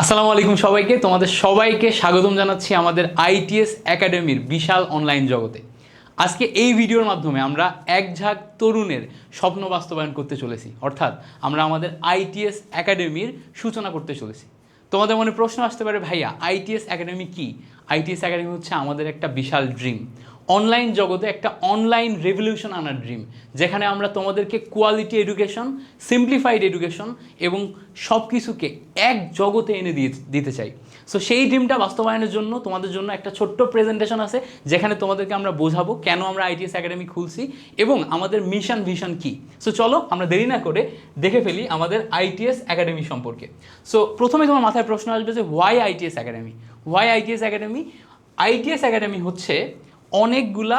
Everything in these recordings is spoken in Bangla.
আসসালামু আলাইকুম সবাইকে। তোমাদের সবাইকে স্বাগতম জানাচ্ছি আমাদের আইটিএস একাডেমির বিশাল অনলাইন জগতে। আজকে এই ভিডিওর মাধ্যমে আমরা এক ঝাঁক তরুণের স্বপ্ন বাস্তবায়ন করতে চলেছি। অর্থাৎ আমরা আমাদের আইটিএস একাডেমির সূচনা করতে চলেছি। তোমাদের মনে প্রশ্ন আসতে পারে, ভাইয়া, আইটিএস একাডেমি কি? আইটিএস একাডেমি হচ্ছে আমাদের একটা বিশাল ড্রিম। অনলাইন জগতে একটা অনলাইন রেভলিউশন আনার ড্রিম যেখানে আমরা তোমাদেরকে কোয়ালিটি এডুকেশন সিম্পলিফাইড এডুকেশন এবং সব কিছুকে এক জগতে এনে দিয়ে দিতে চাই। সো সেই ড্রিমটা বাস্তবায়নের জন্য তোমাদের জন্য একটা ছোট্ট প্রেজেন্টেশন আছে, যেখানে তোমাদেরকে আমরা বোঝাবো কেন আমরা আইটিএস একাডেমি খুলছি এবং আমাদের মিশন ভিশন কি। সো চলো আমরা দেরি না করে দেখে ফেলি আমাদের আইটিএস একাডেমি সম্পর্কে। সো প্রথমে তোমার মাথায় প্রশ্ন আসবে যে why ITS academy why ITS academy ITS academy হচ্ছে অনেকগুলা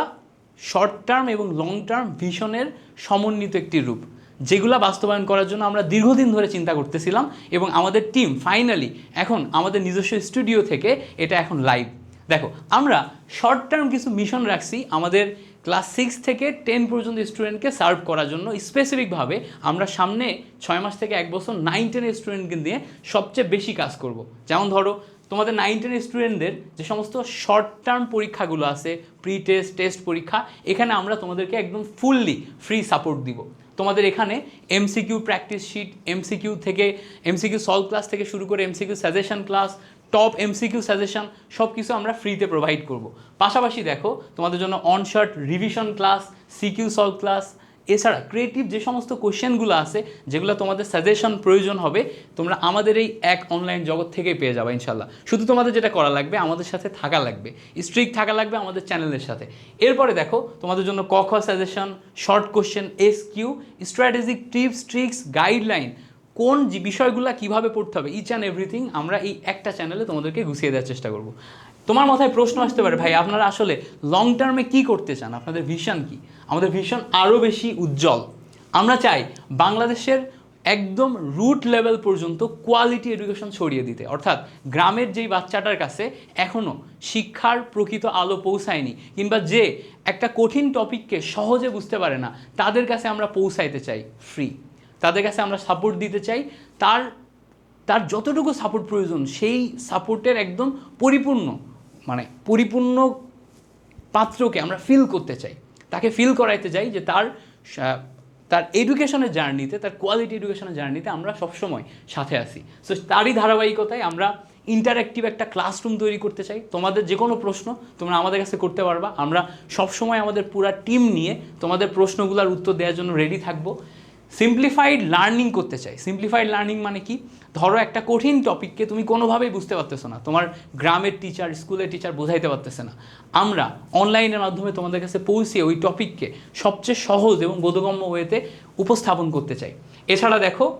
শর্ট টার্ম এবং লং টার্ম ভিশনের সমন্বিত একটি রূপ, যেগুলা বাস্তবায়ন করার জন্য আমরা দীর্ঘদিন ধরে চিন্তা করতেছিলাম এবং আমাদের টিম ফাইনালি এখন আমাদের নিজস্ব স্টুডিও থেকে এটা এখন লাইভ দেখো, আমরা শর্ট টার্ম কিছু মিশন রাখছি আমাদের ক্লাস সিক্স থেকে টেন পর্যন্ত স্টুডেন্টকে সার্ভ করার জন্য। স্পেসিফিকভাবে আমরা সামনে ছয় মাস থেকে এক বছর নাইন টেনের স্টুডেন্টকে নিয়ে সবচেয়ে বেশি কাজ করব। যেমন ধরো তোমাদের নাইন টেনের স্টুডেন্টদের যে সমস্ত শর্ট টার্ম পরীক্ষাগুলো আছে প্রি টেস্ট টেস্ট পরীক্ষা, এখানে আমরা তোমাদেরকে একদম ফুললি ফ্রি সাপোর্ট দিব। তোমাদের এখানে এমসিকিউ প্র্যাকটিস শিট এমসিকিউ থেকে এমসিকিউ সলভ ক্লাস থেকে শুরু করে MCQ suggestion class top MCQ suggestion সব কিছু আমরা ফ্রিতে প্রোভাইড করব। পাশাপাশি দেখো, তোমাদের জন্য on short revision class CQ solve class এছাড়া ক্রিয়েটিভ যে সমস্ত কোশ্চেনগুলো আছে, যেগুলো তোমাদের সাজেশন প্রয়োজন হবে, তোমরা আমাদের এই এক অনলাইন জগৎ থেকে পেয়ে যাবে ইনশাল্লাহ শুধু তোমাদের যেটা করা লাগবে, আমাদের সাথে থাকা লাগবে স্ট্রিক থাকা লাগবে আমাদের চ্যানেলের সাথে। এরপরে দেখো, তোমাদের জন্য ক খ suggestion short question S Q strategic tips tricks guideline কোন বিষয়গুলো কীভাবে পড়তে হবে ইচ অ্যান্ড এভরিথিং আমরা এই একটা চ্যানেলে তোমাদেরকে গুছিয়ে দেওয়ার চেষ্টা করব। তোমার মাথায় প্রশ্ন আসতে পারে, ভাই, আপনারা আসলে লং টার্মে কি করতে চান? আপনাদের ভিশন কি? আমাদের ভিশন আরও বেশি উজ্জ্বল। আমরা চাই বাংলাদেশের একদম রুট লেভেল পর্যন্ত কোয়ালিটি এডুকেশন ছড়িয়ে দিতে। অর্থাৎ গ্রামের যেই বাচ্চাটার কাছে এখনও শিক্ষার প্রকৃত আলো পৌঁছায়নি কিংবা যে একটা কঠিন টপিককে সহজে বুঝতে পারে না, তাদের কাছে আমরা পৌঁছাইতে চাই ফ্রি তাদের কাছে আমরা সাপোর্ট দিতে চাই। তার তার যতটুকু সাপোর্ট প্রয়োজন, সেই সাপোর্টের একদম পরিপূর্ণ মানে পরিপূর্ণ পাত্রকে আমরা ফিল করতে চাই। তাকে ফিল করাইতে চাই যে তার তার এডুকেশনের জার্নিতে তার কোয়ালিটি এডুকেশনের জার্নিতে আমরা সবসময় সাথে আসি সো তারই ধারাবাহিকতায় আমরা ইন্টারেক্টিভ একটা ক্লাসরুম তৈরি করতে চাই। তোমাদের যে কোনো প্রশ্ন তোমরা আমাদের কাছে করতে পারবা। আমরা সবসময় আমাদের পুরা টিম নিয়ে তোমাদের প্রশ্নগুলোর উত্তর দেওয়ার জন্য রেডি থাকব। সিম্পলিফাইড লার্নিং করতে চাই। সিম্পলিফাইড লার্নিং মানে কি? ধরো একটা কঠিন টপিককে তুমি কোনোভাবেই বুঝতে পারতেছো না। তোমার গ্রামের টিচার স্কুলের টিচার বোঝাইতে পারতেছে না। আমরা অনলাইনের মাধ্যমে তোমাদের কাছে পৌঁছে ওই টপিককে সবচেয়ে সহজ এবং বোধগম্য ওয়েতে উপস্থাপন করতে চাই। এছাড়া দেখো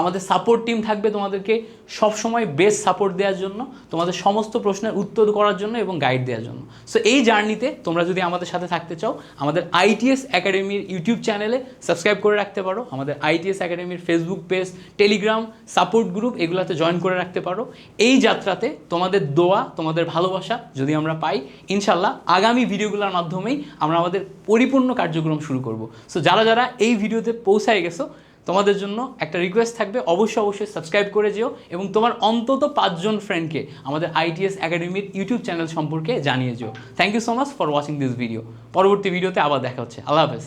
আমাদের সাপোর্ট টিম থাকবে তোমাদেরকে সবসময় বেস্ট সাপোর্ট দেওয়ার জন্য, তোমাদের সমস্ত প্রশ্নের উত্তর করার জন্য এবং গাইড দেওয়ার জন্য। সো এই জার্নিতে তোমরা যদি আমাদের সাথে থাকতে চাও, আমাদের আইটিএস একাডেমির ইউটিউব চ্যানেলে সাবস্ক্রাইব করে রাখতে পারো, আমাদের আইটিএস একাডেমির Facebook page Telegram support group এগুলোতে জয়েন করে রাখতে পারো। এই যাত্রাতে তোমাদের দোয়া, তোমাদের ভালোবাসা যদি আমরা পাই ইনশাল্লাহ আগামী ভিডিওগুলোর মাধ্যমেই আমরা আমাদের পরিপূর্ণ কার্যক্রম শুরু করব। সো যারা যারা এই ভিডিওতে পৌঁছায় গেছো তোমাদের জন্য একটা রিকোয়েস্ট থাকবে, অবশ্যই অবশ্যই সাবস্ক্রাইব করে যেও এবং তোমার অন্তত পাঁচজন ফ্রেন্ডকে আমাদের আইটিএস একাডেমির ইউটিউব চ্যানেল সম্পর্কে জানিয়ে যেও। Thank you so much for watching this video পরবর্তী ভিডিওতে আবার দেখা হচ্ছে। আল্লাহ হাফেজ।